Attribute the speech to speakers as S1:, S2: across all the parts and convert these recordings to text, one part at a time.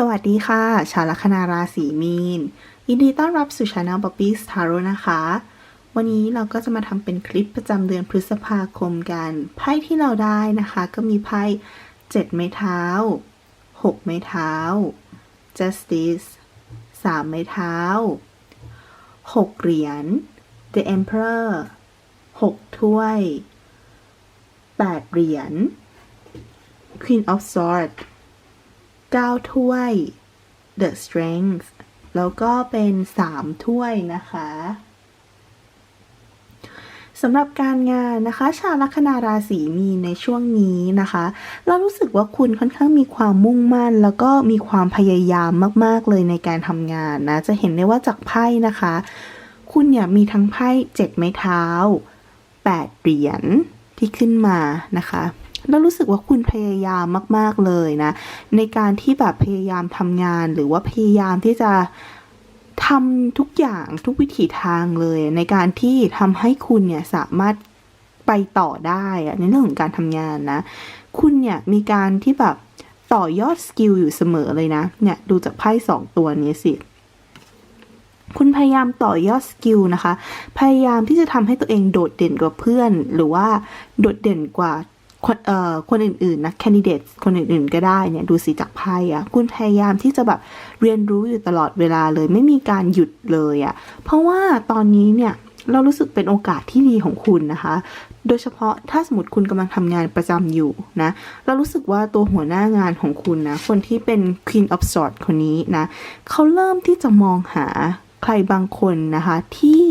S1: สวัสดีค่ะ ชาวลัคนาราศีมีน ยินดีต้อนรับสู่ช anel Poppy Tarot นะคะ วันนี้เราก็จะมาทำเป็นคลิปประจำเดือนพฤษภาคมกัน ไพ่ที่เราได้นะคะ ก็มีไพ่เจ็ดไม้เท้าหกไม้เท้า justice สามไม้เท้าหกเหรียญ the emperor หกถ้วยแปดเหรียญ queen of swords 9 ถ้วย The Strength แล้วก็เป็น 3 ถ้วยนะคะสำหรับการงานนะคะ ชาวลัคนาราศีมีนในช่วงนี้นะคะ เรารู้สึกว่าคุณค่อนข้างมีความมุ่งมั่น แล้วก็มีความพยายามมาก ๆ เลยในการทำงานนะ จะเห็นได้ว่าจากไพ่นะคะ คุณเนี่ยมีทั้งไพ่เจ็ดไม้เท้า8เหรียญที่ขึ้นมานะคะ แล้วรู้สึกว่าคุณพยายามมาก ๆ เลยนะ ในการที่แบบพยายามทำงานหรือว่าพยายามที่จะทำทุกอย่างทุกวิถีทางเลย ในการที่ทำให้คุณเนี่ยสามารถไปต่อได้ในเรื่องของการทำงานนะ คุณเนี่ยมีการที่แบบต่อยอดสกิลอยู่เสมอเลยนะ เนี่ยดูจากไพ่สองตัวนี้สิ คุณพยายามต่อยอดสกิลนะคะ พยายามที่จะทำให้ตัวเองโดดเด่นกว่าเพื่อน หรือว่าโดดเด่นกว่า คนเอ่อคนอื่นๆนะแคนดิเดตคนอื่นๆก็ได้เนี่ยดูสิจากไพ่อะคุณพยายามที่จะแบบเรียนรู้อยู่ตลอดเวลาเลยไม่มีการหยุดเลยอะเพราะว่าตอนนี้เนี่ยเรารู้สึกเป็นโอกาสที่ดีของคุณนะคะ โดยเฉพาะถ้าสมมติคุณกำลังทำงานประจำอยู่นะ เรารู้สึกว่าตัวหัวหน้างานของคุณนะ คนที่เป็น Queen of Swords คนนี้นะ เขาเริ่มที่จะมองหาใครบางคนนะคะที่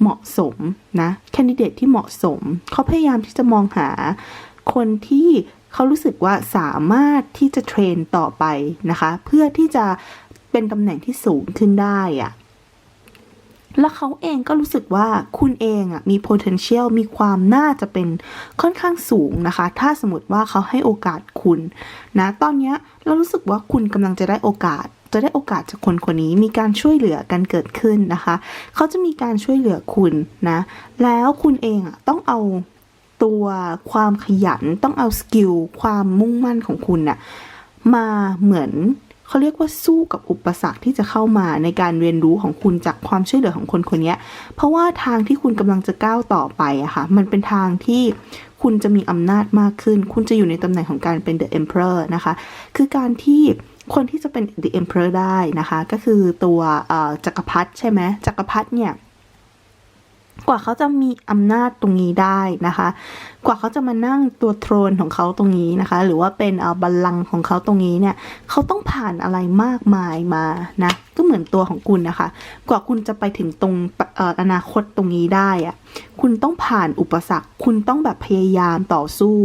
S1: เหมาะสมนะแคนดิเดตที่เหมาะสม เขาพยายามที่จะมองหาคนที่เขารู้สึกว่าสามารถที่จะเทรนต่อไปนะคะ เพื่อที่จะเป็นตำแหน่งที่สูงขึ้นได้อะแล้วเขาเองก็รู้สึกว่าคุณเองอะมี potential มีความน่าจะเป็นค่อนข้างสูงนะคะ ถ้าสมมติว่าเขาให้โอกาสคุณนะ ตอนนี้เรารู้สึกว่าคุณกำลังจะได้โอกาส จะได้โอกาสจากคนคนนี้มีการช่วยเหลือกันเกิดขึ้นนะคะ เขาจะมีการช่วยเหลือคุณนะ แล้วคุณเองอะต้องเอาตัวความขยันต้องเอาสกิลความมุ่งมั่นของคุณน่ะมาเหมือนเขาเรียกว่าสู้กับอุปสรรคที่จะเข้ามาในการเรียนรู้ของคุณจากความช่วยเหลือของคนคนนี้เพราะว่าทางที่คุณกำลังจะก้าวต่อไปอะค่ะมันเป็นทางที่คุณจะมีอำนาจมากขึ้น คุณจะอยู่ในตำแหน่งของการเป็น the emperor นะคะ คือการที่ คนที่จะเป็น the emperor ได้นะคะ ก็คือตัวจักรพรรดิใช่ไหมจักรพรรดิเนี่ยกว่าเขาจะมีอำนาจตรงนี้ได้นะคะ กว่าเขาจะมานั่งตัวโทรนของเขาตรงนี้นะคะ หรือว่าเป็นเอาบัลลังก์ของเขาตรงนี้เนี่ย เขาต้องผ่านอะไรมากมายมานะ ก็เหมือนตัวของคุณนะคะ กว่าคุณจะไปถึงตรงอนาคตตรงนี้ได้อะคุณต้องผ่านอุปสรรค คุณต้องแบบพยายามต่อสู้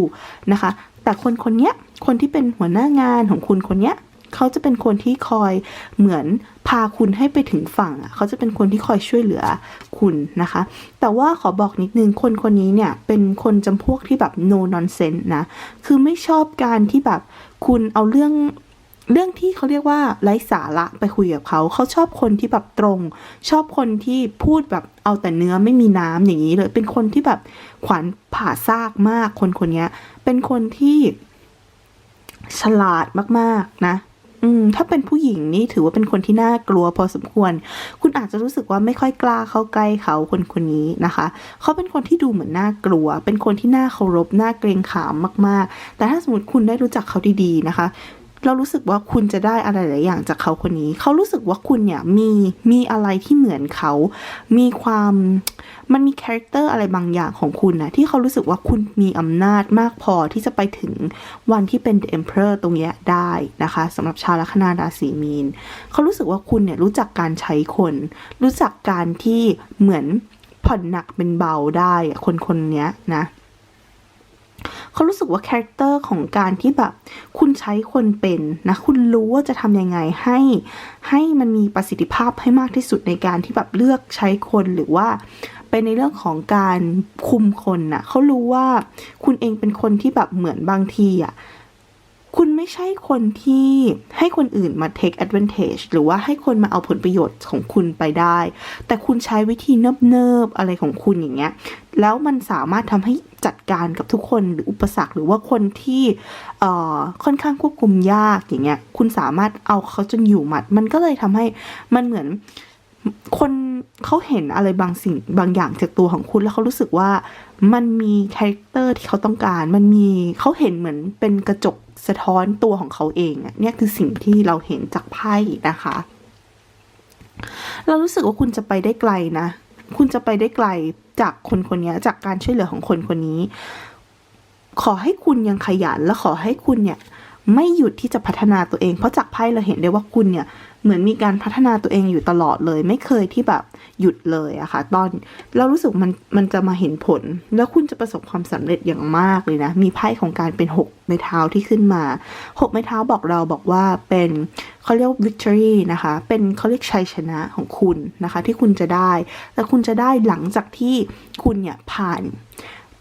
S1: นะคะ แต่คนคนนี้คนที่เป็นหัวหน้างานของคุณคนนี้ เขาจะเป็นคนที่คอยเหมือนพาคุณให้ไปถึงฝั่งอะเขาจะเป็นคนที่คอยช่วยเหลือคุณนะคะ แต่ว่าขอบอกนิดนึงคนคนนี้เนี่ยเป็นคนจำพวกที่แบบ no nonsense นะคือไม่ชอบการที่แบบคุณเอาเรื่องเรื่องที่เขาเรียกว่าไร้สาระไปคุยกับเขา เขาชอบคนที่แบบตรง ชอบคนที่พูดแบบเอาแต่เนื้อไม่มีน้ำอย่างนี้เลย เป็นคนที่แบบขวัญผ่าซากมากคนคนนี้เป็นคนที่ฉลาดมากๆนะ อืมถ้าเป็นผู้หญิงนี่ถือว่าเป็นคนที่น่ากลัวพอสมควร คุณอาจจะรู้สึกว่าไม่ค่อยกล้าเข้าใกล้เขาคนคนนี้นะคะ เขาเป็นคนที่ดูเหมือนน่ากลัว เป็นคนที่น่าเคารพน่าเกรงขามมาก ๆ แต่ถ้าสมมติคุณได้รู้จักเขาดีๆนะคะ เรารู้สึกว่าคุณจะได้อะไรหลายอย่างจากเขาคนนี้ เขารู้สึกว่าคุณเนี่ยมีมีอะไรที่เหมือนเขา มีความมันมีคาแรคเตอร์อะไรบางอย่างของคุณนะที่เขารู้สึกว่าคุณมีอำนาจมากพอที่จะไปถึงวันที่เป็น The Emperor ตรงนี้ได้นะคะสำหรับชาวลัคนาราศีมีน เขารู้สึกว่าคุณเนี่ยรู้จักการใช้คน รู้จักการที่เหมือนผ่อนหนักเป็นเบาได้คนคนนี้นะ เขารู้สึกว่าคาแรคเตอร์ของการที่แบบ คุณใช้คนเป็นนะคุณรู้ว่าจะทำยังไงให้ ให้มันมีประสิทธิภาพให้มากที่สุดในการที่แบบเลือกใช้คนหรือว่าเป็นในเรื่องของการคุมคนนะ่ะเขารู้ว่าคุณเองเป็นคนที่แบบเหมือนบางทีอะ่ะ คุณไม่ใช่คนที่ให้คนอื่นมา take advantage หรือว่าให้คนมาเอาผลประโยชน์ของคุณไปได้ แต่คุณใช้วิธีเนิบๆอะไรของคุณอย่างเงี้ย แล้วมันสามารถทำให้จัดการกับทุกคนหรืออุปสรรคหรือว่าคนที่เอ่อค่อนข้างควบคุมยากอย่างเงี้ย คุณสามารถเอาเขาจนอยู่หมัด มันก็เลยทำให้มันเหมือนคนเขาเห็นอะไรบางสิ่งบางอย่างจากตัวของคุณแล้วเขารู้สึกว่ามันมีคาแรคเตอร์ที่เขาต้องการ มันมีเขาเห็นเหมือนเป็นกระจก สะท้อนตัวของเขาเองอะเนี่ยคือสิ่งที่เราเห็นจากไพ่นะคะ เรารู้สึกว่าคุณจะไปได้ไกลนะ คุณจะไปได้ไกลจากคนคนนี้จากการช่วยเหลือของคนคนนี้ ขอให้คุณยังขยันและขอให้คุณเนี่ยไม่หยุดที่จะพัฒนาตัวเอง เพราะจากไพ่เราเห็นได้ว่าคุณเนี่ย เหมือนมีการพัฒนาตัวเองอยู่ตลอดเลย ไม่เคยที่แบบหยุดเลยอะค่ะ ตอนเรารู้สึกมันมันจะมาเห็นผล แล้วคุณจะประสบความสำเร็จอย่างมากเลยนะ มีไพ่ของการเป็นหกไม้เท้าที่ขึ้นมาหกไม้เท้าบอกเราบอกว่าเป็นเขาเรียกว่า victory นะคะ เป็นเขาเรียกชัยชนะของคุณนะคะ ที่คุณจะได้ แต่คุณจะได้หลังจากที่คุณเนี่ยผ่าน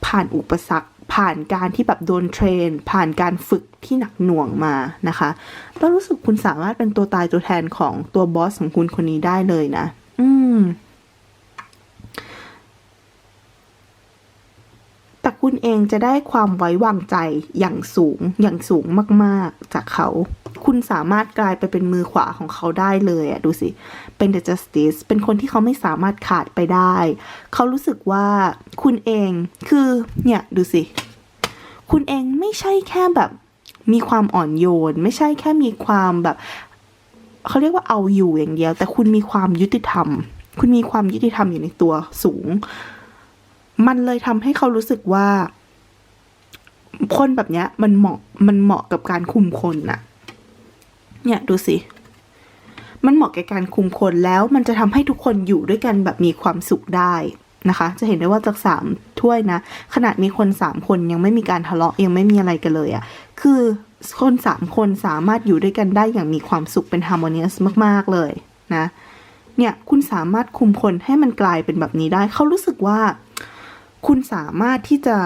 S1: ผ่านอุปสรรคผ่านการที่แบบโดนเทรน ผ่านการฝึก ที่หนักหน่วงมานะคะแล้วรู้สึกคุณสามารถเป็นตัวตายตัวแทนของตัวบอสของคุณคนนี้ได้เลยนะ อืม แต่คุณเองจะได้ความไว้วางใจอย่างสูงอย่างสูงมาก ๆ จากเขา คุณสามารถกลายไปเป็นมือขวาของเขาได้เลยอะดูสิ เป็น the justice เป็นคนที่เขาไม่สามารถขาดไปได้ เขารู้สึกว่าคุณเองคือเนี่ยดูสิคุณเองไม่ใช่แค่แบบ มีความอ่อนโยน ไม่ใช่แค่มีความแบบเขาเรียกว่าเอาอยู่อย่างเดียว แต่คุณมีความยุติธรรม คุณมีความยุติธรรมอยู่ในตัวสูง มันเลยทำให้เขารู้สึกว่า คนแบบเนี้ย มันเหมาะมันเหมาะกับการคุมคนน่ะ เนี่ยดูสิมันเหมาะแก่การคุมคนแล้วมันจะทำให้ทุกคนอยู่ด้วยกันแบบมีความสุขได้ นะคะ จะเห็นได้ว่าจากสามถ้วยนะ ขนาดมีคนสามคนยังไม่มีการทะเลาะยังไม่มีอะไรกันเลยอะ่ะ คือคนสามคนสามารถอยู่ด้วยกันได้อย่างมีความสุขเป็นฮาร์โมเนียสมาก ๆ เลยนะ เนี่ยคุณสามารถคุมคนให้มันกลายเป็นแบบนี้ได้ เขารู้สึกว่า คุณสามารถที่จะ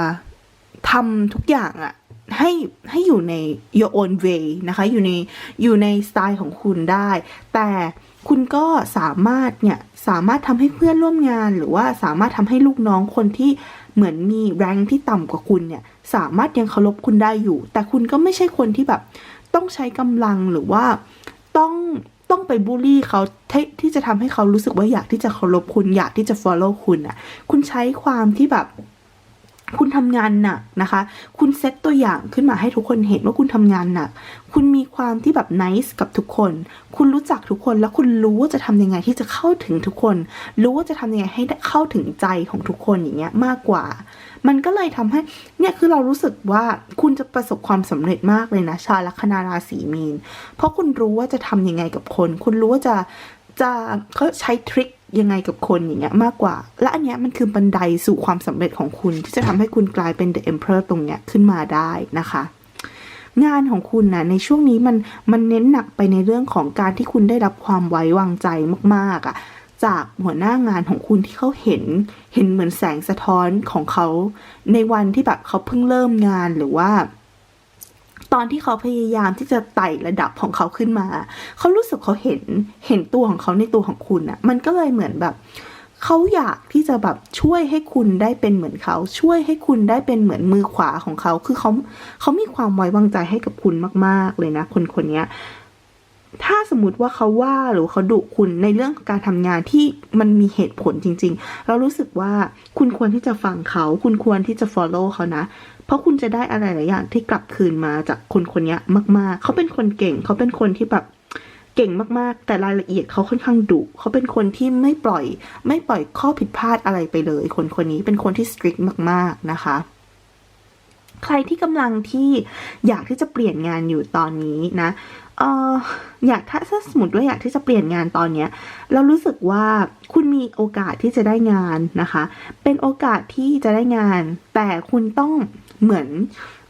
S1: ทำทุกอย่างอะให้ให้อยู่ใน your own way นะคะ อยู่ในอยู่ในสไตล์ของคุณได้ แต่ คุณก็สามารถเนี่ยสามารถทำให้เพื่อนร่วมงาน หรือว่าสามารถทำให้ลูกน้องคนที่เหมือนมีแรงที่ต่ำกว่าคุณเนี่ยสามารถยังเคารพคุณได้อยู่ แต่คุณก็ไม่ใช่คนที่แบบต้องใช้กำลังหรือว่าต้องต้องไปบูลลี่เขาที่ที่จะทำให้เขารู้สึกว่าอยากที่จะเคารพคุณอยากที่จะ follow คุณอะ คุณใช้ความที่แบบ คุณทำงานหนักนะคะ คุณเซตตัวอย่างขึ้นมาให้ทุกคนเห็นว่าคุณทำงานหนัก คุณมีความที่แบบ nice กับทุกคน คุณรู้จักทุกคน แล้วคุณรู้ว่าจะทำยังไงที่จะเข้าถึงทุกคน รู้ว่าจะทำยังไงให้เข้าถึงใจของทุกคนอย่างเงี้ยมากกว่า มันก็เลยทำให้ เนี่ยคือเรารู้สึกว่าคุณจะประสบความสำเร็จมากเลยนะ ชาวลัคนาราศีมีน เพราะคุณรู้ว่าจะทำยังไงกับคน คุณรู้ว่าจะจะเขาใช้ทริค ยังไงกับคนอย่างเงี้ยมากกว่า และอันเนี้ยมันคือบันไดสู่ความสำเร็จของคุณ ที่จะทำให้คุณกลายเป็น The Emperor ตรงเนี้ยขึ้นมาได้นะคะ งานของคุณนะในช่วงนี้มันมันเน้นหนักไปในเรื่องของการที่คุณได้รับความไว้วางใจมากๆอะ่ะจากหัวหน้างานของคุณที่เขาเห็นเห็นเหมือนแสงสะท้อนของเขา ในวันที่แบบเขาเพิ่งเริ่มงานหรือว่า อนที่เขาพยายามที่จะไต่ระดับของเขาขึ้นมา เขารู้สึกเขาเห็นเห็นตัวของเขาในตัวของคุณอะ่ะมันก็เลยเหมือนแบบเขาอยากที่จะแบบช่วยให้คุณได้เป็นเหมือนเขา ช่วยให้คุณได้เป็นเหมือนมือขวาของเขา คือเขาเขามีความไว้วางใจให้กับคุณมาก ๆ เลยนะ คนคนเนี้ย ถ้าสมมติว่าเขาว่าหรือเขาดุคุณในเรื่องการทำงานที่มันมีเหตุผลจริง ๆ เรารู้สึกว่าคุณควรที่จะฟังเขา คุณควรที่จะ follow เขานะ เพราะคุณจะได้อะไรหลายอย่างที่กลับคืนมาจากคนคนนี้มาก ๆ เขาเป็นคนเก่ง เขาเป็นคนที่แบบเก่งมากๆ แต่รายละเอียดเขาค่อนข้างดุ เขาเป็นคนที่ไม่ปล่อย ไม่ปล่อยข้อผิดพลาดอะไรไปเลย คนคนนี้เป็นคนที่ strict มาก ๆ นะคะใครที่กำลังที่อยากที่จะเปลี่ยนงานอยู่ตอนนี้นะ เอออยากถ้าถ้าสมมติว่าอยากที่จะเปลี่ยนงานตอนเนี้ย เรารู้สึกว่าคุณมีโอกาสที่จะได้งานนะคะ เป็นโอกาสที่จะได้งาน แต่คุณต้องเหมือน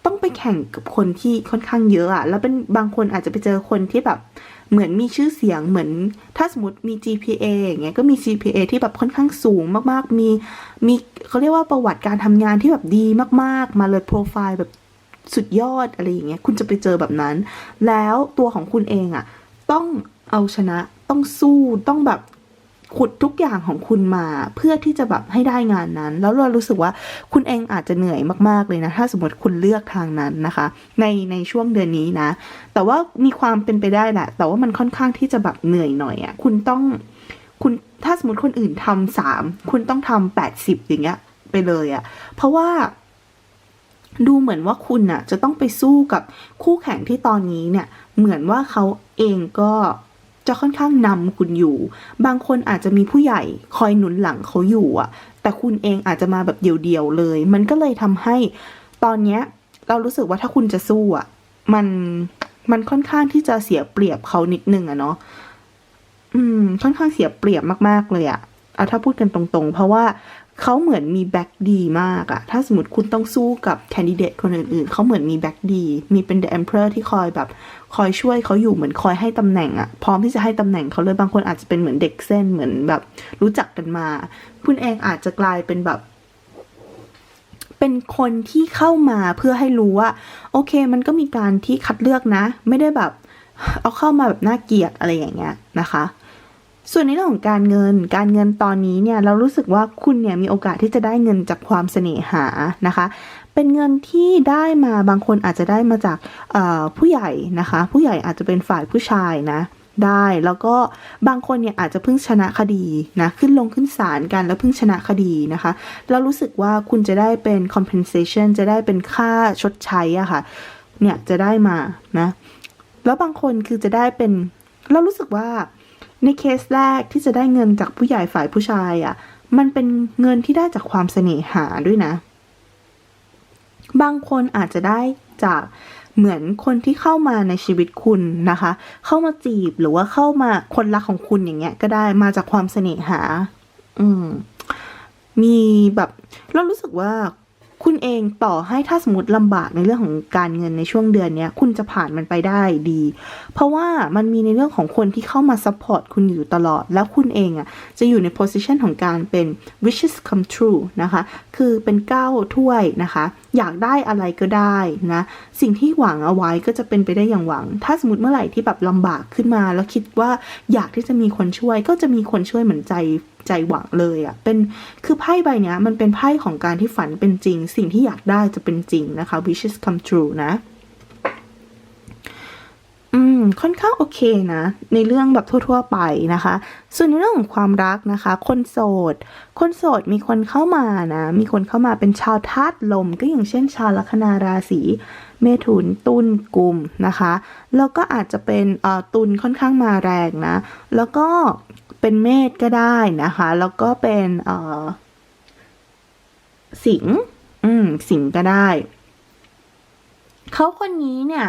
S1: ต้องไปแข่งกับคนที่ค่อนข้างเยอะอะแล้วเป็นบางคนอาจจะไปเจอคนที่แบบเหมือนมีชื่อเสียงเหมือน ถ้าสมมติมี GPA อย่างเงี้ยก็มี GPA ที่แบบค่อนข้างสูงมากๆ มีมีเขาเรียกว่าประวัติการทำงานที่แบบดีมากๆ มาเลยโปรไฟล์แบบ สุดยอดอะไรอย่างเงี้ยคุณจะไปเจอแบบนั้น แล้วตัวของคุณเองอะต้องเอาชนะต้องสู้ต้องแบบขุดทุกอย่างของคุณมาเพื่อที่จะแบบให้ได้งานนั้น แล้วเรารู้สึกว่าคุณเองอาจจะเหนื่อยมากๆเลยนะ ถ้าสมมติคุณเลือกทางนั้นนะคะ ในในช่วงเดือนนี้นะ แต่ว่ามีความเป็นไปได้แหละแต่ว่ามันค่อนข้างที่จะแบบเหนื่อยหน่อยอะ่ะคุณต้องคุณถ้าสมมติคนอื่นทำสามคุณต้องทำแปดสิบอย่างเงี้ยไปเลยอะ่ะเพราะว่า ดูเหมือนว่าคุณน่ะจะต้องไปสู้กับคู่แข่งที่ตอนนี้เนี่ยเหมือนว่าเขาเองก็จะค่อนข้างนำคุณอยู่ บางคนอาจจะมีผู้ใหญ่คอยหนุนหลังเขาอยู่อะแต่คุณเองอาจจะมาแบบเดี่ยวๆเลย มันก็เลยทำให้ตอนเนี้ยเรารู้สึกว่าถ้าคุณจะสู้อะมันมันค่อนข้างที่จะเสียเปรียบเขานิดนึงอะเนาะอืม ค่อนข้างเสียเปรียบมากๆเลยอะเอาถ้าพูดกันตรงๆ เพราะว่า เขาเหมือนมีแบ็กดีมากอะถ้าสมมติคุณต้องสู้กับแคนดิเดตคนอื่นๆ เขาเหมือนมีแบ็กดี มีเป็น The Emperor ที่คอยแบบคอยช่วยเขาอยู่เหมือนคอยให้ตำแหน่งอะพร้อมที่จะให้ตำแหน่งเขาเลยบางคนอาจจะเป็นเหมือนเด็กเส้นเหมือนแบบ รู้จักกันมา คุณเองอาจจะกลายเป็นแบบ เป็นคนที่เข้ามาเพื่อให้รู้ว่า โอเค มันก็มีการที่คัดเลือกนะ ไม่ได้แบบ เอาเข้ามาแบบน่าเกลียดอะไรอย่างเงี้ยนะคะ ส่วนในเรื่องของการเงิน การเงินตอนนี้เนี่ยเรารู้สึกว่าคุณเนี่ยมีโอกาสที่จะได้เงินจากความเสน่หานะคะ เป็นเงินที่ได้มาบางคนอาจจะได้มาจากผู้ใหญ่นะคะ ผู้ใหญ่อาจจะเป็นฝ่ายผู้ชายนะได้แล้วก็บางคนเนี่ยอาจจะเพิ่งชนะคดีนะขึ้นลงขึ้นศาลกันแล้วเพิ่งชนะคดีนะคะเรารู้สึกว่าคุณจะได้เป็น compensation จะได้เป็นค่าชดใช้อะค่ะเนี่ยจะได้มานะแล้วบางคนคือจะได้เป็นเรารู้สึกว่า ในเคสแรกที่จะได้เงินจากผู้ใหญ่ฝ่ายผู้ชายอะ่ะ มันเป็นเงินที่ได้จากความเสน่หาด้วยนะ บางคนอาจจะได้จากเหมือนคนที่เข้ามาในชีวิตคุณนะคะ เข้ามาจีบหรือว่าเข้ามาคนรักของคุณอย่างเงี้ย ก็ได้มาจากความเสน่หา อืม มีแบบเรารู้สึกว่า คุณเองต่อให้ถ้าสมมติลำบากในเรื่องของการเงินในช่วงเดือนนี้คุณจะผ่านมันไปได้ดี เพราะว่ามันมีในเรื่องของคนที่เข้ามาซัพพอร์ตคุณอยู่ตลอด แล้วคุณเองอะจะอยู่ในโพสิชันของการเป็น wishes come true นะคะ คือเป็นก้าวถ้วยนะคะ อยากได้อะไรก็ได้นะ สิ่งที่หวังเอาไว้ก็จะเป็นไปได้อย่างหวัง ถ้าสมมติเมื่อไหร่ที่แบบลำบากขึ้นมา แล้วคิดว่าอยากที่จะมีคนช่วยก็จะมีคนช่วยเหมือนใจ ใจหวังเลยอะ่ะเป็นคือไพ่ใบเนี้ยมันเป็นไพ่ของการที่ฝันเป็นจริง สิ่งที่อยากได้จะเป็นจริงนะคะ wishes come true นะอืมค่อนข้างโอเคนะ ในเรื่องแบบทั่ว ๆ ไปนะคะ ส่วนในเรื่องของความรักนะคะ คนโสด คนโสดมีคนเข้ามานะ มีคนเข้ามาเป็นชาวธาตุลม ก็อย่างเช่น ชาวลัคนาราศีเมถุนตุลกุมนะคะ แล้วก็อาจจะเป็นเอ่อตุลค่อนข้างมาแรงนะ แล้วก็ เป็นเมษก็ได้นะคะ แล้วก็เป็นเอ่อสิงอืมสิงก็ได้ เขาคนนี้เนี่ย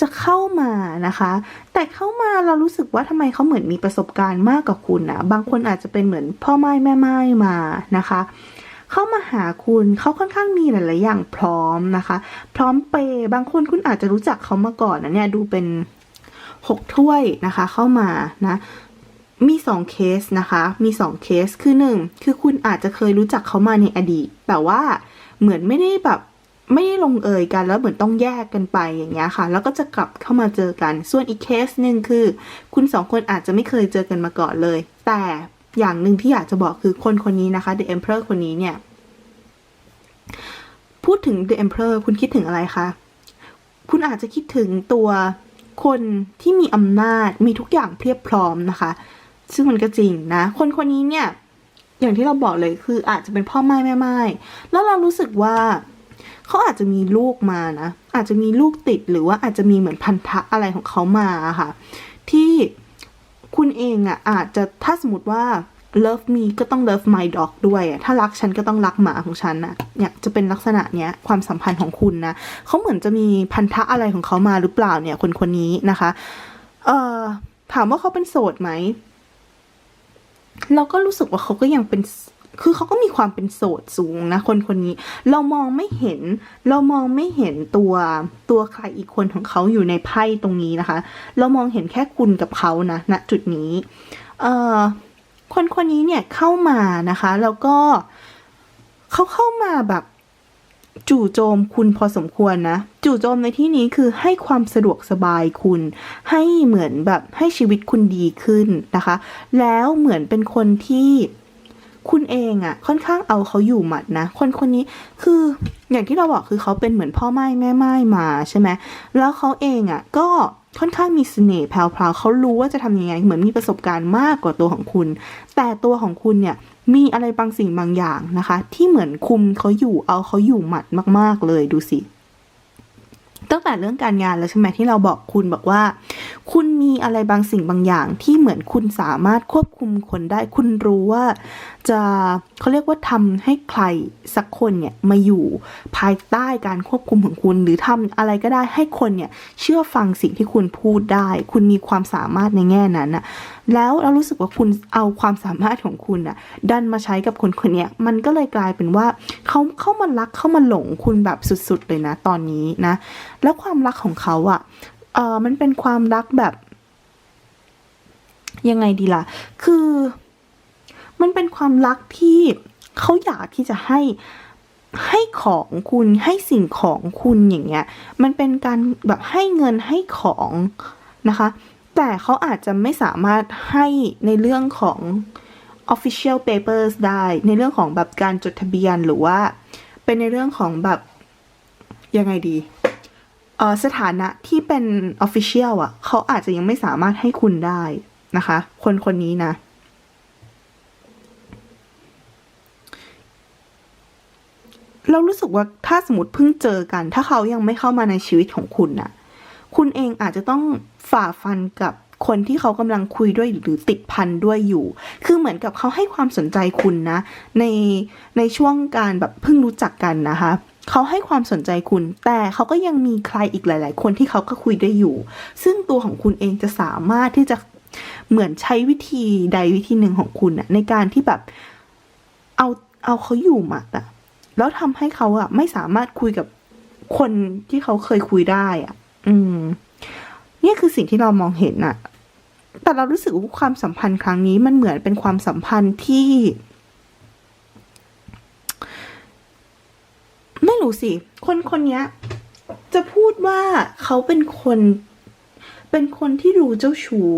S1: จะเข้ามานะคะ แต่เข้ามาเรารู้สึกว่าทำไมเขาเหมือนมีประสบการณ์มากกว่าคุณนะบางคนอาจจะเป็นเหมือนพ่อไม้แม่ไม้มานะคะ เข้ามาหาคุณเขาค่อนข้างมีหลายๆอย่างพร้อมนะคะ พร้อมเปย์บางคนคุณอาจจะรู้จักเขามาก่อนนะเนี่ยดูเป็นหกถ้วยนะคะ เข้ามานะ มีสองเคสนะคะ มีสองเคสคือหนึ่งคือคุณอาจจะเคยรู้จักเขามาในอดีต แต่ว่าเหมือนไม่ได้แบบไม่ได้ลงเอยกันแล้วเหมือนต้องแยกกันไปอย่างเงี้ยค่ะ แล้วก็จะกลับเข้ามาเจอกัน ส่วนอีกเคสหนึ่งคือ คุณสองคนอาจจะไม่เคยเจอกันมาก่อนเลย แต่อย่างหนึ่งที่อยากจะบอกคือคนคนนี้นะคะ The Emperor คนนี้เนี่ย พูดถึง The Emperor คุณคิดถึงอะไรคะ คุณอาจจะคิดถึงตัวคนที่มีอำนาจมีทุกอย่างเพียบพร้อมนะคะ ซึ่งมันก็จริงนะ คนคนนี้เนี่ย อย่างที่เราบอกเลยคืออาจจะเป็นพ่อไม้แม่ไม้แล้วเรารู้สึกว่าเขาอาจจะมีลูกมานะ อาจจะมีลูกติดหรือว่าอาจจะมีเหมือนพันธะอะไรของเขามาค่ะ ที่คุณเองอะอาจจะถ้าสมมติว่า love me ก็ต้อง love my dog ด้วยอะถ้ารักฉันก็ต้องรักหมาของฉันนะเนี่ยจะเป็นลักษณะเนี้ยความสัมพันธ์ของคุณนะเขาเหมือนจะมีพันธะอะไรของเขามาหรือเปล่าเนี่ยคนคนนี้นะคะ เอ่อถามว่าเขาเป็นโสดไหม เราก็รู้สึกว่าเขาก็ยังเป็นคือเขาก็มีความเป็นโสดสูงนะ คนคนนี้ เรามองไม่เห็น เรามองไม่เห็นตัวตัวใครอีกคนของเขาอยู่ในไพ่ตรงนี้นะคะ เรามองเห็นแค่คุณกับเขานะณจุดนี้ เอ่อคนคนนี้เนี่ยเข้ามานะคะ แล้วก็เขาเข้ามาแบบ จู่โจมคุณพอสมควรนะ จู่โจมในที่นี้คือให้ความสะดวกสบายคุณ ให้เหมือนแบบให้ชีวิตคุณดีขึ้นนะคะ แล้วเหมือนเป็นคนที่คุณเองอะ่ะ ค่อนข้างเอาเขาอยู่หมัดนะ คนคนนี้คืออย่างที่เราบอกคือเขาเป็นเหมือนพ่อไม้แม่ไม้มาใช่ไหมแล้วเขาเองอะ่ะ ก็ ค่อนข้างมีเสน่ห์แพรวๆเขารู้ว่าจะทำยังไง เหมือนมีประสบการณ์มากกว่าตัวของคุณ แต่ตัวของคุณเนี่ยมีอะไรบางสิ่งบางอย่างนะคะ ที่เหมือนคุมเขาอยู่เอาเขาอยู่หมัดมาก ๆ เลยดูสิตั้งแต่เรื่องการงานแล้วใช่ไหมที่เราบอกคุณบอกว่า คุณมีอะไรบางสิ่งบางอย่างที่เหมือนคุณสามารถควบคุมคนได้ คุณรู้ว่าจะเขาเรียกว่าทำให้ใครสักคนเนี่ยมาอยู่ภายใต้การควบคุมของคุณ หรือทำอะไรก็ได้ให้คนเนี่ยเชื่อฟังสิ่งที่คุณพูดได้ คุณมีความสามารถในแง่นั้นนะแล้วเรารู้สึกว่าคุณเอาความสามารถของคุณน่ะดันมาใช้กับคนคนนี้มันก็เลยกลายเป็นว่าเขาเข้ามารักเข้ามาหลงคุณแบบสุดๆเลยนะตอนนี้นะ แล้วความรักของเขาอะ เออมันเป็นความรักแบบ ยังไงดีล่ะ คือ มันเป็นความรักที่เขาอยากที่จะให้ให้ของคุณให้สิ่งของคุณอย่างเงี้ย มันเป็นการแบบให้เงินให้ของนะคะ แต่เขาอาจจะไม่สามารถให้ในเรื่องของ official papers ได้ ในเรื่องของแบบการจดทะเบียนหรือว่า เป็นในเรื่องของแบบยังไงดี สถานะที่เป็น official อะ เขาอาจจะยังไม่สามารถให้คุณได้นะคะ คนคนนี้นะ เรารู้สึกว่าถ้าสมมติเพิ่งเจอกัน ถ้าเขายังไม่เข้ามาในชีวิตของคุณน่ะ คุณเองอาจจะต้องฝ่าฟันกับคนที่เขากำลังคุยด้วยหรือติดพันด้วยอยู่ คือเหมือนกับเขาให้ความสนใจคุณนะ ในในช่วงการแบบเพิ่งรู้จักกันนะคะ เขาให้ความสนใจคุณ แต่เขาก็ยังมีใครอีกหลาย ๆ คนที่เขาก็คุยได้อยู่ ซึ่งตัวของคุณเองจะสามารถที่จะเหมือนใช้วิธีใดวิธีหนึ่งของคุณอะในการที่แบบเอาเอาเขาอยู่หมัดอะแล้วทำให้เขาอะไม่สามารถคุยกับคนที่เขาเคยคุยได้อะอืมเนี่ยคือสิ่งที่เรามองเห็นอะแต่เรารู้สึกว่าความสัมพันธ์ครั้งนี้มันเหมือนเป็นความสัมพันธ์ที่ ไม่รู้สิ คนคนนี้จะพูดว่าเขาเป็นคน เป็นคนที่รู้เจ้าชู้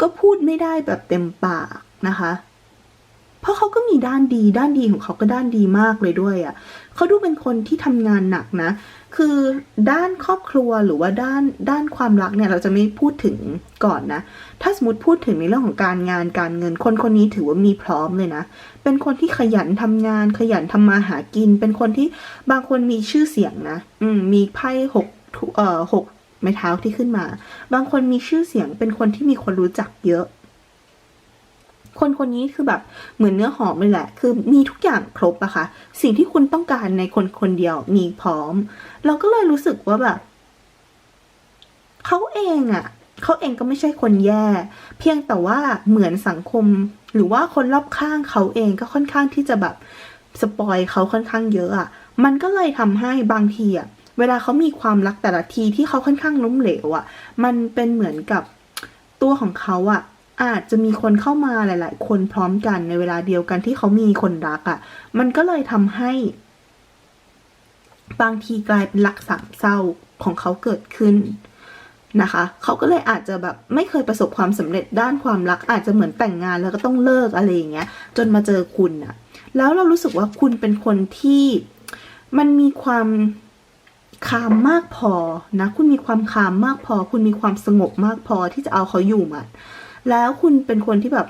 S1: ก็พูดไม่ได้แบบเต็มปากนะคะ เพราะเขาก็มีด้านดี ด้านดีของเขาก็ด้านดีมากเลยด้วยอะ่ะเขาดูเป็นคนที่ทำงานหนักนะ คือด้านครอบครัวหรือว่าด้านด้านความรักเนี่ยเราจะไม่พูดถึงก่อนนะ ถ้าสมมติพูดถึงในเรื่องของการงานการเงินคนคนนี้ถือว่ามีพร้อมเลยนะ เป็นคนที่ขยันทำงาน ขยันทำมาหากิน เป็นคนที่บางคนมีชื่อเสียงนะ อืมมีไพ่หกเอ่อหกไม้เท้าที่ขึ้นมา บางคนมีชื่อเสียงเป็นคนที่มีคนรู้จักเยอะ คนคนนี้คือแบบเหมือนเนื้อหอมเลยแหละ คือมีทุกอย่างครบอะค่ะ สิ่งที่คุณต้องการในคนคนเดียวมีพร้อม เราก็เลยรู้สึกว่าแบบเขาเองอะเขาเองก็ไม่ใช่คนแย่ เพียงแต่ว่าเหมือนสังคม หรือว่าคนรอบข้างเขาเองก็ค่อนข้างที่จะแบบสปอยเขาค่อนข้างเยอะอะมันก็เลยทำให้บางทีอะเวลาเขามีความรักแต่ละทีที่เขาค่อนข้างล้มเหลวอะมันเป็นเหมือนกับตัวของเขาอะ อาจจะมีคนเข้ามาหลาย ๆ คนพร้อมกันในเวลาเดียวกันที่เขามีคนรักอะมันก็เลยทำให้ บางทีกลายเป็นรักสามเศร้าของเขาเกิดขึ้นนะคะ เขาก็เลยอาจจะแบบไม่เคยประสบความสำเร็จด้านความรัก อาจจะเหมือนแต่งงานแล้วก็ต้องเลิกอะไรอย่างเงี้ย จนมาเจอคุณอะแล้วเรารู้สึกว่าคุณเป็นคนที่มันมีความคามมากพอนะ คุณมีความคามมากพอ คุณมีความสงบมากพอที่จะเอาเขาอยู่มัด แล้วคุณเป็นคนที่แบบ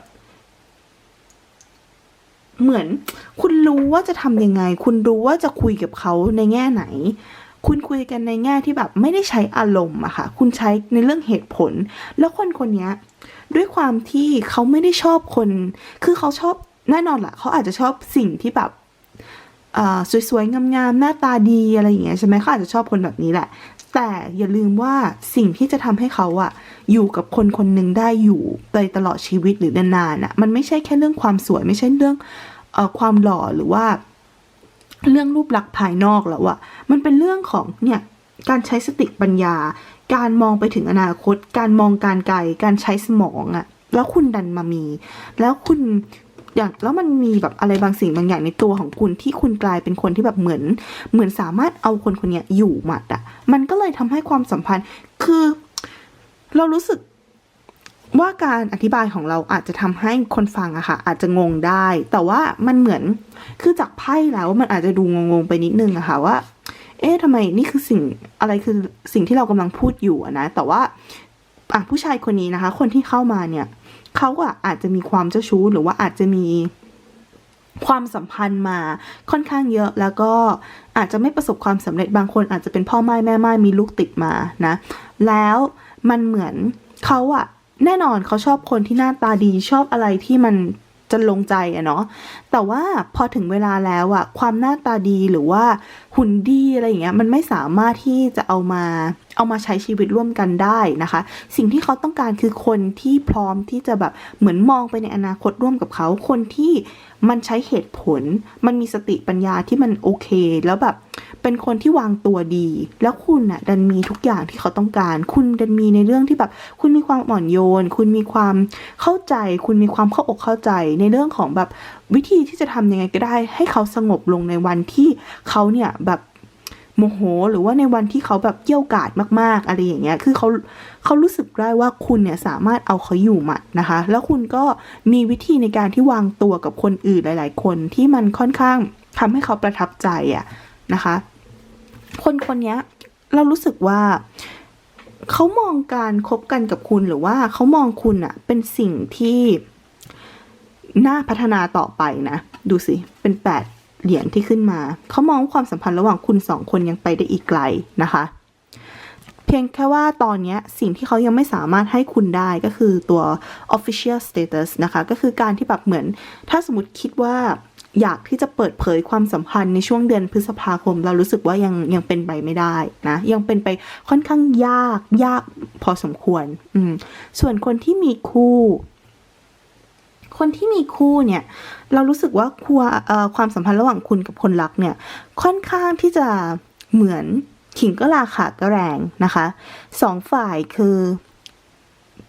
S1: เหมือน คุณรู้ว่าจะทำยังไง คุณรู้ว่าจะคุยกับเขาในแง่ไหน คุณคุยกันในแง่ที่แบบ ไม่ได้ใช้อารมณ์อะค่ะ คุณใช้ในเรื่องเหตุผล แล้วคนคนนี้ด้วยความที่เขาไม่ได้ชอบคน คือเขาชอบแน่นอนแหละเขาอาจจะชอบสิ่งที่แบบสวยๆงามๆหน้าตาดีอะไรอย่างเงี้ยใช่ไหมเขาอาจจะชอบคนแบบนี้แหละ แต่อย่าลืมว่าสิ่งที่จะทำให้เขาอะอยู่กับคนคนหนึ่งได้อยู่ไปตลอดชีวิตหรือนานๆอะมันไม่ใช่แค่เรื่องความสวย ไม่ใช่เรื่องเอ่อความหล่อหรือว่า เรื่องรูปลักษณ์ภายนอกแล้วอะมันเป็นเรื่องของเนี่ยการใช้สติปัญญา การมองไปถึงอนาคต การมองการไกลการใช้สมองอะแล้วคุณดันมามี แล้วคุณ อย่างแล้วมันมีแบบอะไรบางสิ่งบางอย่างในตัวของคุณที่คุณกลายเป็นคนที่แบบเหมือน เหมือนสามารถเอาคนคนนี้อยู่หมัดอะมันก็เลยทำให้ความสัมพันธ์คือ เรารู้สึกว่าการอธิบายของเราอาจจะทำให้คนฟังอะค่ะ อาจจะงงได้ แต่ว่ามันเหมือนคือจากไพ่แล้วมันอาจจะดูงงๆไปนิดนึงอะค่ะว่า เอ๊ะทำไมนี่คือสิ่งอะไรคือสิ่งที่เรากำลังพูดอยู่ะนะแต่ว่าอะผู้ชายคนนี้นะคะ คนที่เข้ามาเนี่ย เขาอะอาจจะมีความเจ้าชู้หรือว่าอาจจะมีความสัมพันธ์มาค่อนข้างเยอะแล้วก็อาจจะไม่ประสบความสำเร็จบางคนอาจจะเป็นพ่อไม้แม่ไม้มีลูกติดมานะแล้วมันเหมือนเขาอะแน่นอนเขาชอบคนที่หน้าตาดีชอบอะไรที่มันจะลงใจอะเนาะแต่ว่าพอถึงเวลาแล้วอะความหน้าตาดีหรือว่าหุ่นดีอะไรอย่างเงี้ยมันไม่สามารถที่จะเอามาเอามาใช้ชีวิตร่วมกันได้นะคะ สิ่งที่เขาต้องการคือคนที่พร้อมที่จะแบบเหมือนมองไปในอนาคตร่วมกับเขา คนที่มันใช้เหตุผล มันมีสติปัญญาที่มันโอเค แล้วแบบเป็นคนที่วางตัวดี แล้วคุณน่ะดันมีทุกอย่างที่เขาต้องการ คุณดันมีในเรื่องที่แบบ คุณมีความอ่อนโยน คุณมีความเข้าใจ คุณมีความเข้าอกเข้าใจ ในเรื่องของแบบวิธีที่จะทำยังไงก็ได้ ให้เขาสงบลงในวันที่เขาเนี่ยแบบโมโห หรือว่าในวันที่เขาแบบเกี่ยวกาดมาก ๆ อะไรอย่างเงี้ย คือเขาเขารู้สึกได้ว่าคุณเนี่ยสามารถเอาเขาอยู่หมัดนะคะ แล้วคุณก็มีวิธีในการที่วางตัวกับคนอื่นหลาย ๆ คนที่มันค่อนข้างทำให้เขาประทับใจอะนะคะ คนคนเนี้ยเรารู้สึกว่าเขามองการคบกันกับคุณหรือว่าเขามองคุณอะเป็นสิ่งที่น่าพัฒนาต่อไปนะ ดูสิ เป็นแปด เหรียญที่ขึ้นมา เขามองว่าความสัมพันธ์ระหว่างคุณสองคนยังไปได้อีกไกลนะคะ เพียงแค่ว่าตอนนี้สิ่งที่เขายังไม่สามารถให้คุณได้ก็คือตัว official status นะคะ ก็คือการที่แบบเหมือน ถ้าสมมติคิดว่าอยากที่จะเปิดเผยความสัมพันธ์ในช่วงเดือนพฤษภาคม เรารู้สึกว่ายังยังเป็นไปไม่ได้นะ ยังเป็นไปค่อนข้างยากยากพอสมควร อืม ส่วนคนที่มีคู่ คนที่มีคู่เนี่ยเรารู้สึกว่าคัวความสัมพันธ์ระหว่างคุณกับคนรักเนี่ยค่อนข้างที่จะเหมือนขิงก็ราขาก็แรงนะคะสองฝ่ายคือ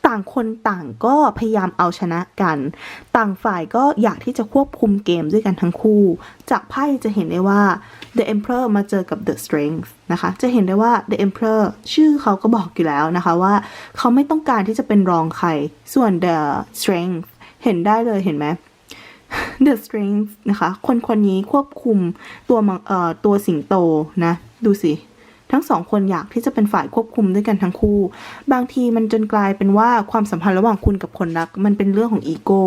S1: ต่างคนต่างก็พยายามเอาชนะกัน ต่างฝ่ายก็อยากที่จะควบคุมเกมด้วยกันทั้งคู่ จากไพ่จะเห็นได้ว่า The Emperor มาเจอกับ The Strength นะคะ จะเห็นได้ว่า The Emperor ชื่อเขาก็บอกอยู่แล้วนะคะว่า เขาไม่ต้องการที่จะเป็นรองใคร ส่วน The Strength เห็นได้เลยเห็นไหม The Strength นะคะ คนคนนี้ควบคุมตัวเอ่อตัวสิงโตนะ ดูสิ ทั้งสองคนอยากที่จะเป็นฝ่ายควบคุมด้วยกันทั้งคู่ บางทีมันจนกลายเป็นว่าความสัมพันธ์ระหว่างคุณกับคนรัก มันเป็นเรื่องของอีโก้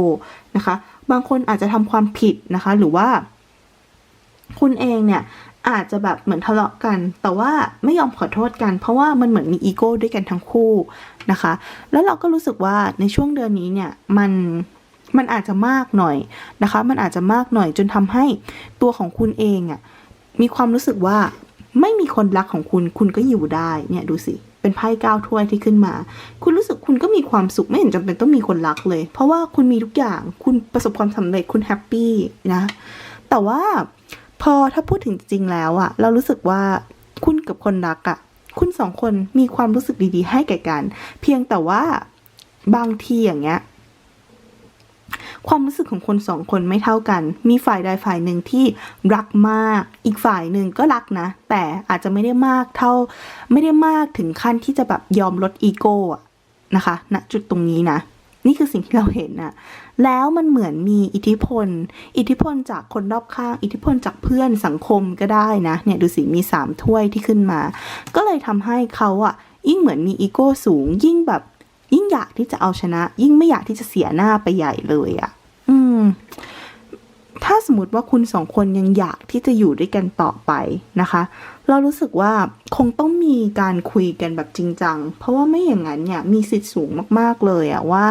S1: นะคะ บางคนอาจจะทำความผิดนะคะ หรือว่า คุณเองเนี่ยอาจจะแบบเหมือนทะเลาะกัน แต่ว่าไม่ยอมขอโทษกัน เพราะว่ามันเหมือนมีอีโก้ด้วยกันทั้งคู่นะคะ แล้วเราก็รู้สึกว่าในช่วงเดือนนี้เนี่ยมัน มันอาจจะมากหน่อยนะคะ มันอาจจะมากหน่อยจนทำให้ตัวของคุณเองอะ่ะมีความรู้สึกว่าไม่มีคนรักของคุณ คุณก็อยู่ได้ เนี่ยดูสิ เป็นไพ่ก้าวถ้วยที่ขึ้นมา คุณรู้สึกคุณก็มีความสุขไม่เห็นจำเป็นต้องมีคนรักเลย เพราะว่าคุณมีทุกอย่าง คุณประสบความสำเร็จ คุณแฮปปี้นะ แต่ว่าพอถ้าพูดถึงจริงแล้วอะเรารู้สึกว่าคุณกับคนรักอะคุณสองคนมีความรู้สึกดีๆ ให้แก่กัน เพียงแต่ว่าบางทีอย่างเงี้ย ความรู้สึกของคนสองคนไม่เท่ากัน มีฝ่ายใดฝ่ายหนึ่งที่รักมาก อีกฝ่ายหนึ่งก็รักนะ แต่อาจจะไม่ได้มากเท่า ไม่ได้มากถึงขั้นที่จะแบบยอมลดอีโก้อะนะคะณจุดตรงนี้นะ นี่คือสิ่งที่เราเห็นนะแล้วมันเหมือนมีอิทธิพล อิทธิพลจากคนรอบข้าง อิทธิพลจากเพื่อนสังคมก็ได้นะ เนี่ยดูสิมีสามถ้วยที่ขึ้นมา ก็เลยทำให้เขาอะยิ่งเหมือนมีอีโก้สูง ยิ่งแบบ ยิ่งอยากที่จะเอาชนะ ยิ่งไม่อยากที่จะเสียหน้าไปใหญ่เลยอะอืม ถ้าสมมติว่าคุณสองคนยังอยากที่จะอยู่ด้วยกันต่อไปนะคะ เรารู้สึกว่าคงต้องมีการคุยกันแบบจริงจัง เพราะว่าไม่อย่างนั้นเนี่ย มีสิทธิ์สูงมากๆเลยอะว่า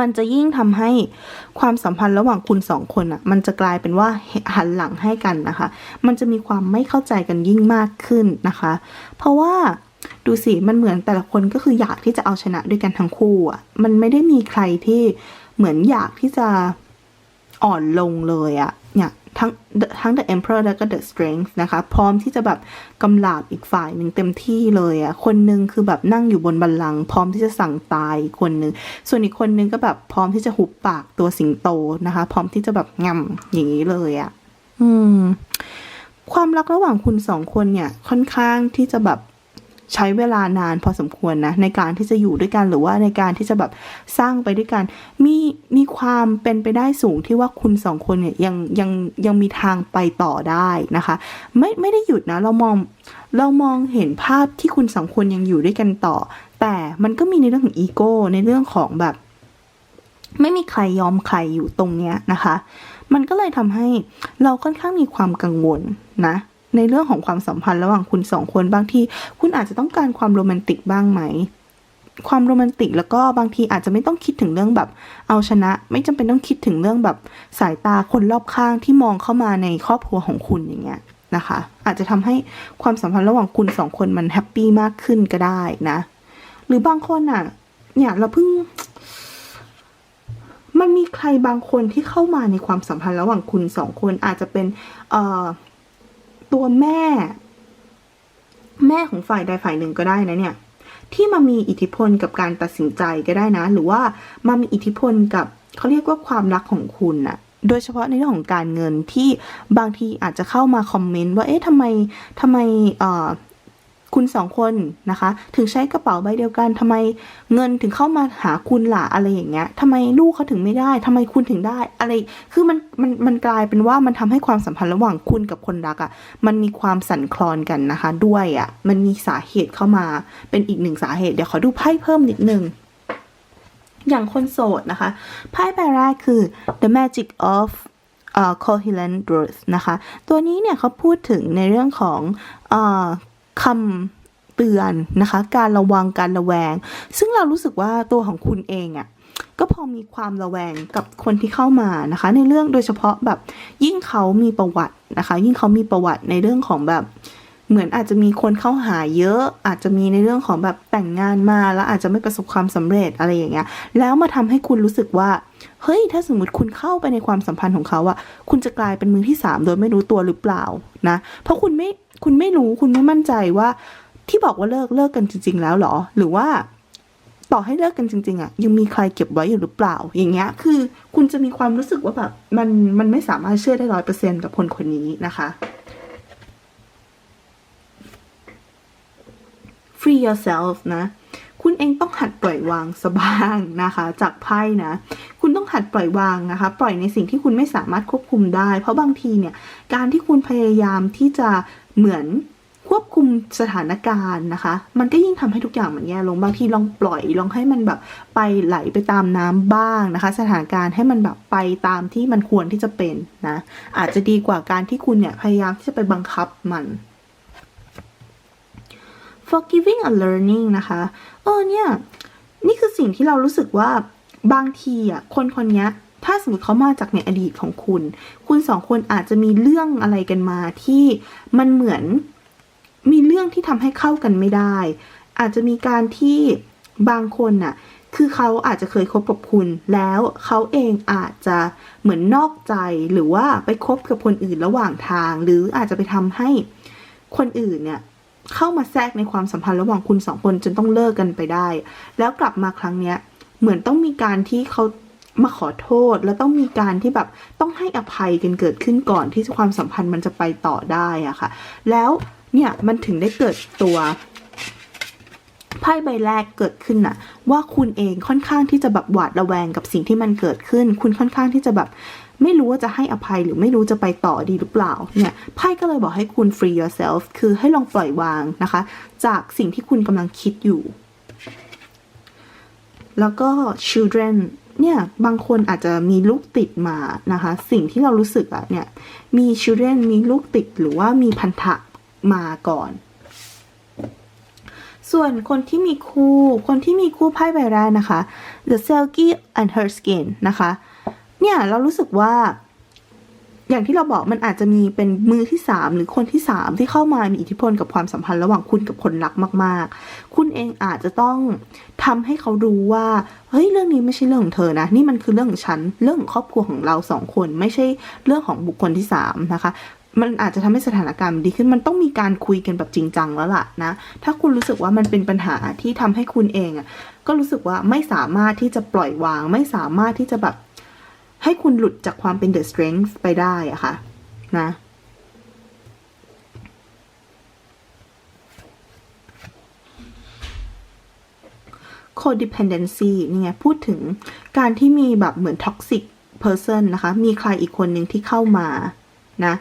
S1: มันจะยิ่งทำให้ความสัมพันธ์ระหว่างคุณสองคนอะมันจะกลายเป็นว่าหันหลังให้กันนะคะ มันจะมีความไม่เข้าใจกันยิ่งมากขึ้นนะคะ เพราะว่า ดูสิมันเหมือนแต่ละคนก็คืออยากที่จะเอาชนะด้วยกันทั้งคู่อะมันไม่ได้มีใครที่เหมือนอยากที่จะอ่อนลงเลยอะเนี่ยทั้งทั้ง The Emperor แล้วก็ The Strength นะคะ พร้อมที่จะแบบกำลาบอีกฝ่ายหนึ่งเต็มที่เลยอะ่ะ คนหนึ่งคือแบบนั่งอยู่บนบัลลังก์พร้อมที่จะสั่งตายคนหนึ่งส่วนอีกคนหนึ่งก็แบบพร้อมที่จะหุบปากตัวสิงโตนะคะ พร้อมที่จะแบบงำอย่างนี้เลยอะ่ะ อืม ความรักระหว่างคุณสองคนเนี่ย ค่อนข้างที่จะแบบ ใช้เวลานานพอสมควรนะในการที่จะอยู่ด้วยกันหรือว่าในการที่จะแบบสร้างไปด้วยกัน มีมีความเป็นไปได้สูงที่ว่าคุณสองคนเนี่ยยังยังยังมีทางไปต่อได้นะคะ ไม่ไม่ได้หยุดนะเรามองเรามองเห็นภาพที่คุณสองคนยังอยู่ด้วยกันต่อ แต่มันก็มีในเรื่องของอีโก้ในเรื่องของแบบ ไม่มีใครยอมใครอยู่ตรงเนี้ยนะคะ มันก็เลยทำให้เราค่อนข้างมีความกังวลนะ ในเรื่องของความสัมพันธ์ระหว่างคุณสองคนบางทีคุณอาจจะต้องการความโรแมนติกบ้างไหม ความโรแมนติกแล้วก็บางทีอาจจะไม่ต้องคิดถึงเรื่องแบบเอาชนะ ไม่จำเป็นต้องคิดถึงเรื่องแบบสายตาคนรอบข้างที่มองเข้ามาในครอบครัวของคุณอย่างเงี้ยนะคะ อาจจะทำให้ความสัมพันธ์ระหว่างคุณสองคนมันแฮปปี้มากขึ้นก็ได้นะ หรือบางคนอะเนี่ยเราเพิ่งมันมีใครบางคนที่เข้ามาในความสัมพันธ์ระหว่างคุณสองคนอาจจะเป็น เอ่อ ตัวแม่ แม่ของฝ่ายใดฝ่ายหนึ่งก็ได้นะเนี่ย ที่มามีอิทธิพลกับการตัดสินใจก็ได้นะ หรือว่ามามีอิทธิพลกับเขาเรียกว่าความรักของคุณน่ะโดยเฉพาะในเรื่องของการเงินที่บางทีอาจจะเข้ามาคอมเมนต์ว่า เอ๊ะทำไมทำไมเอ่อ คุณสองคนนะคะ ถึงใช้กระเป๋าใบเดียวกันทำไมเงินถึงเข้ามาหาคุณล่ะอะไรอย่างเงี้ยทำไมลูกเขาถึงไม่ได้ทำไมคุณถึงได้ อะไรคือมันมันมันกลายเป็นว่ามันทำให้ความสัมพันธ์ระหว่างคุณกับคนรักอะ่ะมันมีความสั่นคลอนกันนะคะ ด้วยอะ่ะมันมีสาเหตุเข้ามาเป็นอีกหนึ่งสาเหตุเดี๋ยวขอดูไพ่เพิ่มนิดนึงอย่างคนโสดนะคะไพ่ใบแรกคือ the magic of uh, coherent growth นะคะ ตัวนี้เนี่ยเขาพูดถึงในเรื่องของเออ คำเตือนนะคะ การระวังการระแวง ซึ่งเรารู้สึกว่าตัวของคุณเองอะ่ะก็พอมีความระแวงกับคนที่เข้ามานะคะ ในเรื่องโดยเฉพาะแบบยิ่งเขามีประวัตินะคะ ยิ่งเขามีประวัติในเรื่องของแบบเหมือนอาจจะมีคนเข้าหาเยอะ อาจจะมีในเรื่องของแบบแต่งงานมาแล้วอาจจะไม่ประสบความสำเร็จอะไรอย่างเงี้ย แล้วมาทำให้คุณรู้สึกว่า เฮ้ย ถ้าสมมติคุณเข้าไปในความสัมพันธ์ของเขาอะคุณจะกลายเป็นมือที่สามโดยไม่รู้ตัวหรือเปล่านะ เพราะคุณไม่ คุณไม่รู้คุณไม่มั่นใจว่า ที่บอกว่าเลิกเลิกกันจริง ๆ แล้วหรอ หรือว่าต่อให้เลิกกันจริงๆอะยังมีใครเก็บไว้อยู่หรือเปล่า อย่างเงี้ย คือคุณจะมีความรู้สึกว่าแบบมันมันไม่สามารถเชื่อได้ร้อยเปอร์เซ็นกับคนคนนี้นะคะ free yourself นะ คุณเองต้องหัดปล่อยวางสบ้างนะคะ จากไพ่นะ คุณต้องหัดปล่อยวางนะคะ ปล่อยในสิ่งที่คุณไม่สามารถควบคุมได้ เพราะบางทีเนี่ย การที่คุณพยายามที่จะ เหมือนควบคุมสถานการณ์นะคะ มันก็ยิ่งทำให้ทุกอย่างมันแย่ลง บางทีลองปล่อย ลองให้มันแบบไปไหลไปตามน้ำบ้างนะคะ สถานการณ์ให้มันแบบไปตามที่มันควรที่จะเป็นนะ อาจจะดีกว่าการที่คุณเนี่ยพยายามที่จะไปบังคับมัน forgiving and learning นะคะ เออเนี่ย นี่คือสิ่งที่เรารู้สึกว่าบางทีอะคนคนเนี้ย ถ้าสมมติเขามาจากในอดีตของคุณ คุณสองคนอาจจะมีเรื่องอะไรกันมาที่มันเหมือนมีเรื่องที่ทำให้เข้ากันไม่ได้ อาจจะมีการที่บางคนน่ะ คือเขาอาจจะเคยคบกับคุณ แล้วเขาเองอาจจะเหมือนนอกใจหรือว่าไปคบกับคนอื่นระหว่างทาง หรืออาจจะไปทำให้คนอื่นเนี่ยเข้ามาแทรกในความสัมพันธ์ระหว่างคุณสองคนจนต้องเลิกกันไปได้ แล้วกลับมาครั้งเนี้ยเหมือนต้องมีการที่เขา มาขอโทษแล้วต้องมีการที่แบบต้องให้อภัยกันเกิดขึ้นก่อนที่ความสัมพันธ์มันจะไปต่อได้อะค่ะ แล้วเนี่ยมันถึงได้เกิดตัวไพ่ใบแรกเกิดขึ้นน่ะ ว่าคุณเองค่อนข้างที่จะแบบหวาดระแวงกับสิ่งที่มันเกิดขึ้น คุณค่อนข้างที่จะแบบไม่รู้ว่าจะให้อภัยหรือไม่รู้จะไปต่อดีหรือเปล่าเนี่ยไพ่ก็เลยบอกให้คุณ free yourself คือให้ลองปล่อยวางนะคะ จากสิ่งที่คุณกำลังคิดอยู่ แล้วก็ children เนี่ยบางคนอาจจะมีลูกติดมานะคะ สิ่งที่เรารู้สึกอะเนี่ยมี children มีลูกติดหรือว่ามีพันธะมาก่อน ส่วนคนที่มีคู่ คนที่มีคู่ไพ่ใบแรกนะคะ the Selkie and her skin นะคะ เนี่ยเรารู้สึกว่า อย่างที่เราบอกมันอาจจะมีเป็นมือที่สามหรือคนที่สามที่เข้ามามีอิทธิพลกับความสัมพันธ์ระหว่างคุณกับคนรักมาก ๆ คุณเองอาจจะต้องทำให้เขารู้ว่าเฮ้ยเรื่องนี้ไม่ใช่เรื่องของเธอนะ นี่มันคือเรื่องของฉันเรื่องของครอบครัวของเราสองคนไม่ใช่เรื่องของบุคคลที่สามนะคะมันอาจจะทำให้สถานการณ์ดีขึ้น มันต้องมีการคุยกันแบบจริงจังแล้วล่ะนะ ถ้าคุณรู้สึกว่ามันเป็นปัญหาที่ทำให้คุณเองอะ ก็รู้สึกว่าไม่สามารถที่จะปล่อยวาง ไม่สามารถที่จะแบบ ให้คุณหลุดจากความเป็น the strength ไปได้อะค่ะ นะ codependency นี่ไงพูดถึงการที่มีแบบเหมือน toxic person นะคะ มีใครอีกคนหนึ่งที่เข้ามานะ